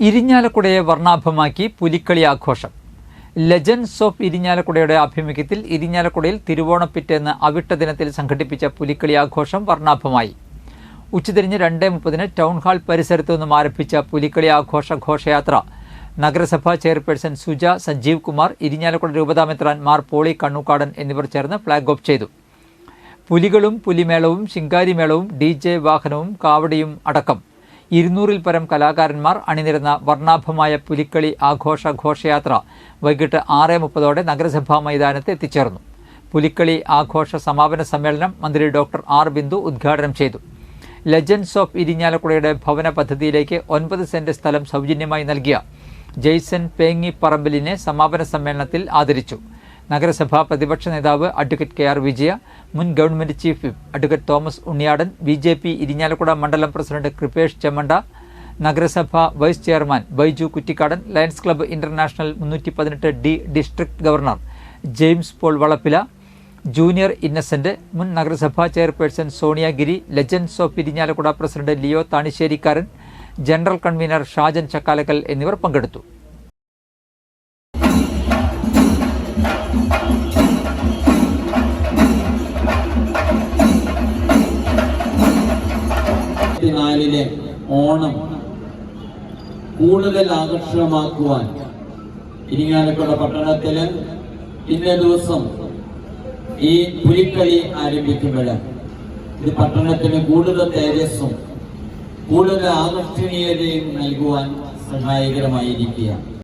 ഇരിഞ്ഞാലക്കുടയെ വർണാഭമാക്കി പുലിക്കളി ആഘോഷം. Legends of ഇരിഞ്ഞാലക്കുടയുടെ ആഭിമുഖ്യത്തിൽ ഇരിഞ്ഞാലക്കുടയിൽ തിരുവോണപ്പിറ്റെന്ന് അവിട്ട ദിനത്തിൽ സംഘടിപ്പിച്ച പുലിക്കളി ആഘോഷം വർണാഭമായി. ഉച്ചതിരിഞ്ഞ് രണ്ടേ മുപ്പതിന് ടൗൺ ഹാൾ പരിസരത്തു നിന്നും ആരംഭിച്ച പുലിക്കളി ആഘോഷ ഘോഷയാത്ര. നഗരസഭാ ചെയർപേഴ്സൺ സുജ സഞ്ജീവ് കുമാർ ഇരിഞ്ഞാലക്കുട രൂപതാമെത്രാൻ മാർ പോളി കണ്ണുക്കാടൻ എന്നിവർ ചേർന്ന് ഫ്ളാഗ് ഓഫ് ചെയ്തു. പുലികളും പുലിമേളവും ശിങ്കാരിമേളവും ഡി ജെ വാഹനവും കാവടിയും അടക്കം. ഇരുന്നൂറിൽ പരം കലാകാരന്മാർ അണിനിരുന്ന വർണാഭമായ പുലിക്കളി ആഘോഷ ഘോഷയാത്ര വൈകിട്ട് ആറ് മുപ്പതോടെ നഗരസഭാ മൈതാനത്ത് എത്തിച്ചേർന്നു. പുലിക്കളി ആഘോഷ സമാപന സമ്മേളനം മന്ത്രി ഡോക്ടർ ആർ ബിന്ദു ഉദ്ഘാടനം ചെയ്തു. ലെജൻഡ്സ് ഓഫ് ഇരിഞ്ഞാലക്കുടയുടെ ഭവന പദ്ധതിയിലേക്ക് ഒൻപത് സെന്റ് സ്ഥലം സൗജന്യമായി നൽകിയ ജെയ്സൺ പേങ്ങി പറമ്പലിനെ സമാപന സമ്മേളനത്തിൽ ആദരിച്ചു. നഗരസഭാ പ്രതിപക്ഷ നേതാവ് അഡ്വക്കേറ്റ് കെ ആർ വിജയ മുൻ government chief whip advocate Thomas Unniyadan B J P Irinjalakuda മണ്ഡലം പ്രസിഡന്റ് കൃപേഷ് ചെമ്മണ്ട നഗരസഭ vice chairman Baiju Kuttikadan lions club international മുന്നൂറ്റി പതിനെട്ട് D district governor James Paul Valappila junior Innocent മുൻ നഗരസഭാ chairperson Soniagiri legends of Irinjalakuda president Leo Thanisserikaran general convener Shajan Chakkalakkal എന്നിവർ പങ്കെടുത്തു. നാലിലെ ഓണം കൂടുതൽ ആകർഷകമാക്കുവാൻ ഇരിങ്ങാലക്കുട പട്ടണത്തിൽ ഇന്നേ ദിവസം ഈ പുലിക്കളി ആരംഭിക്കുമ്പോൾ ഇത് പട്ടണത്തിന് കൂടുതൽ തേജസ്സും കൂടുതൽ ആകർഷണീയതയും നൽകുവാൻ സഹായകരമായിരിക്കുക